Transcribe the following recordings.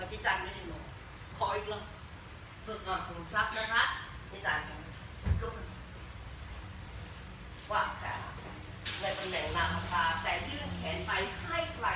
ปฏิจารไม่ได้หมอขออีกรอบเพื่อความสูงทรัพย์นะคะปฏิจัารย์ลุกว่าแต่ในตำแหน่งนาคาแต่ยื่นแขนไปให้ไกล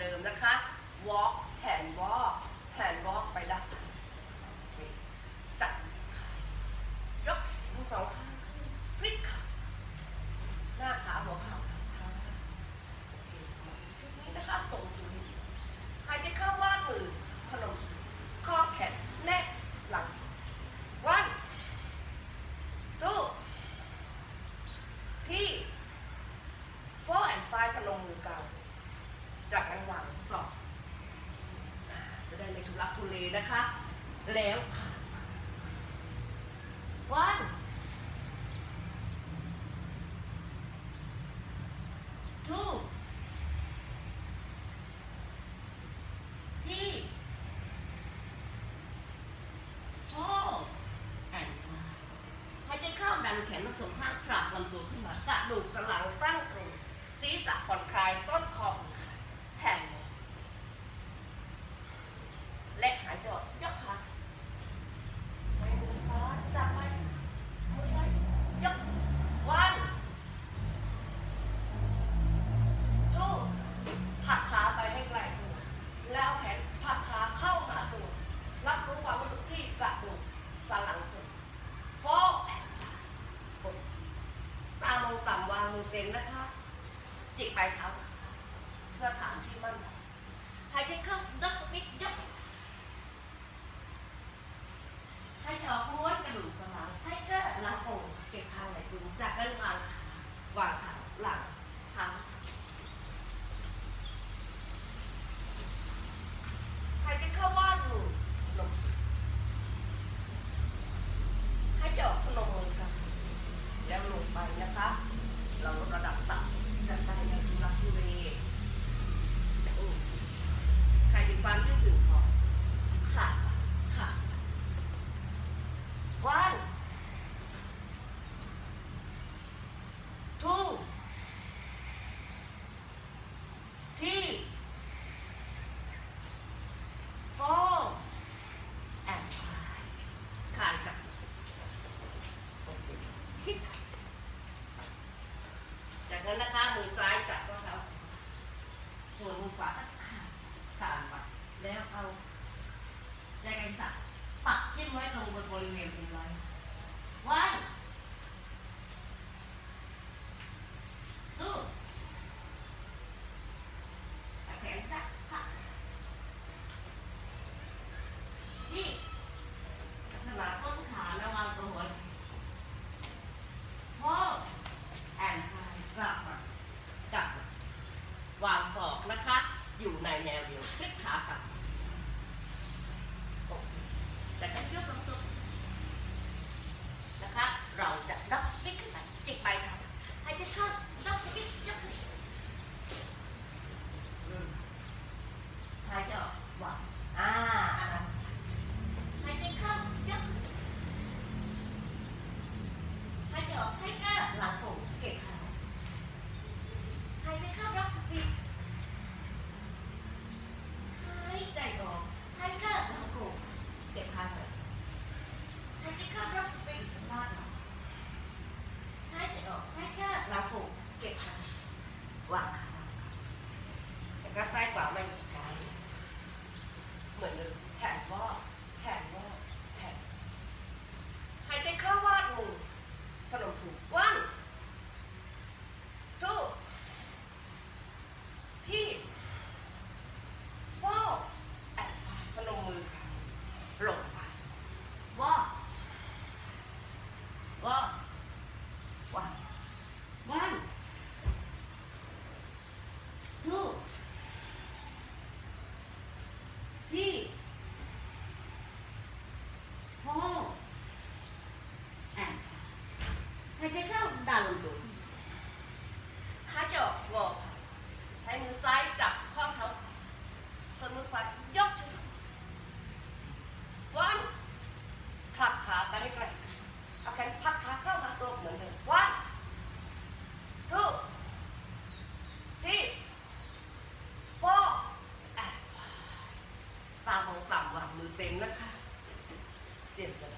เดิมนะคะ คะ แล้วค่ะวันทูที่ four and หายใจเข้าดันแขนลงสองข้างผลักลำตัวขึ้นมากระดูกสันหลังตั้งตรงศีรษะ้ามือซ้ายจับข้อเท้าส่วนมือขวาตักข่างไปแล้วเอาแรงสักปักจิ้มไว้ลงบนบริเวณเป็นไร เต็มนะคะ เตรียมจะ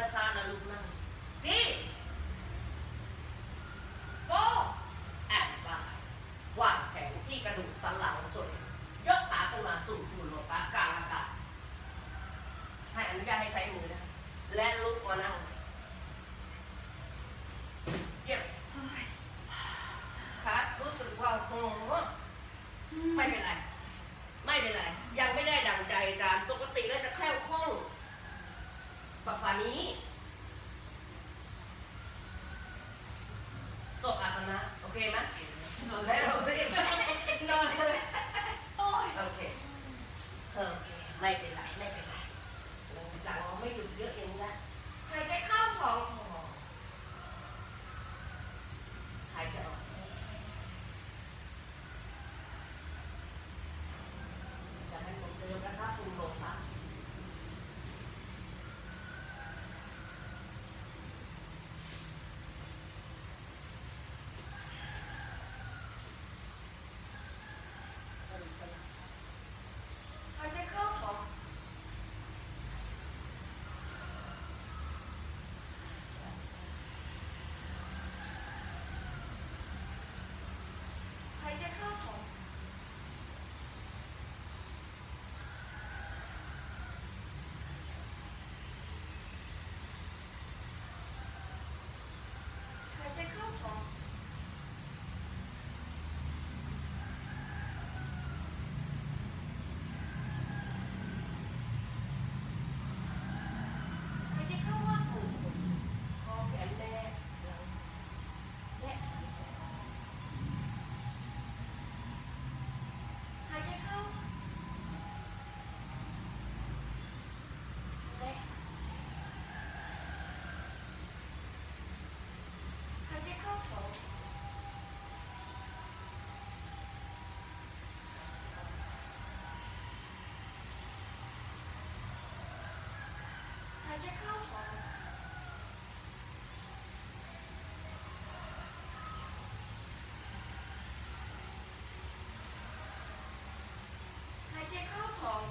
ไปซ่านะลูกนั่ง quema 好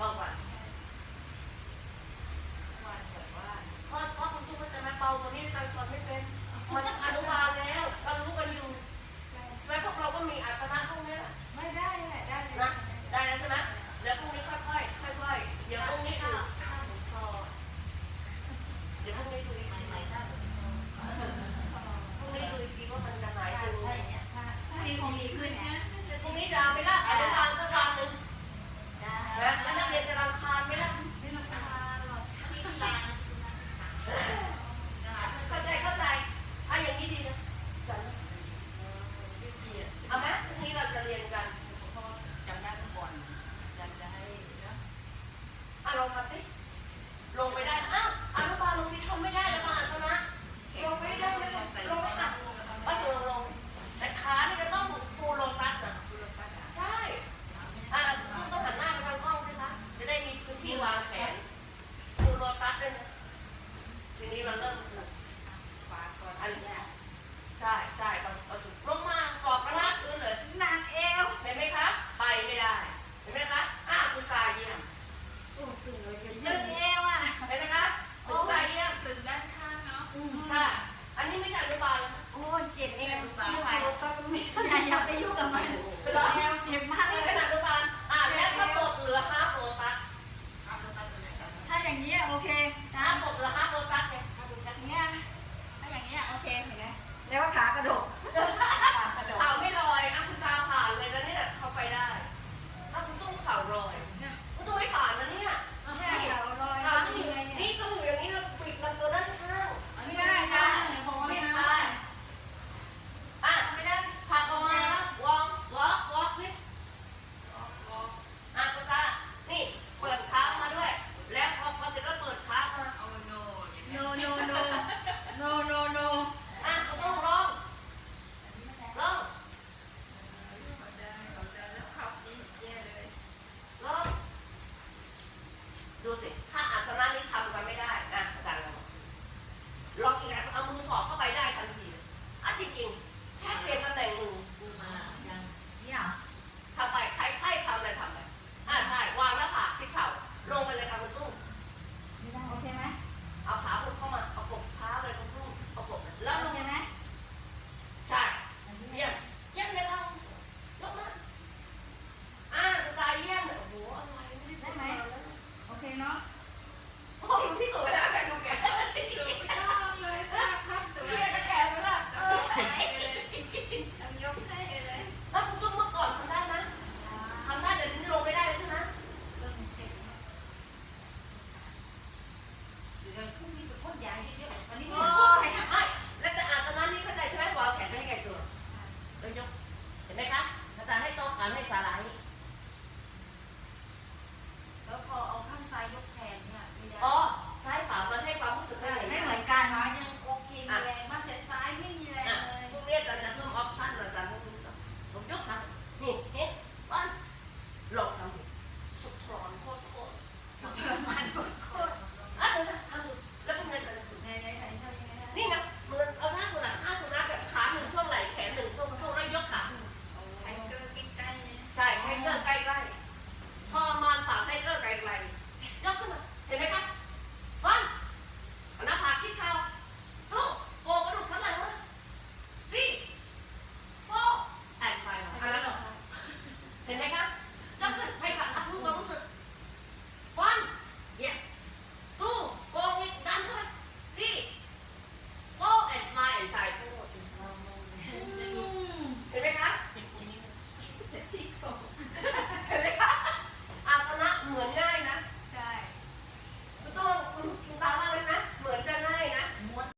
บอ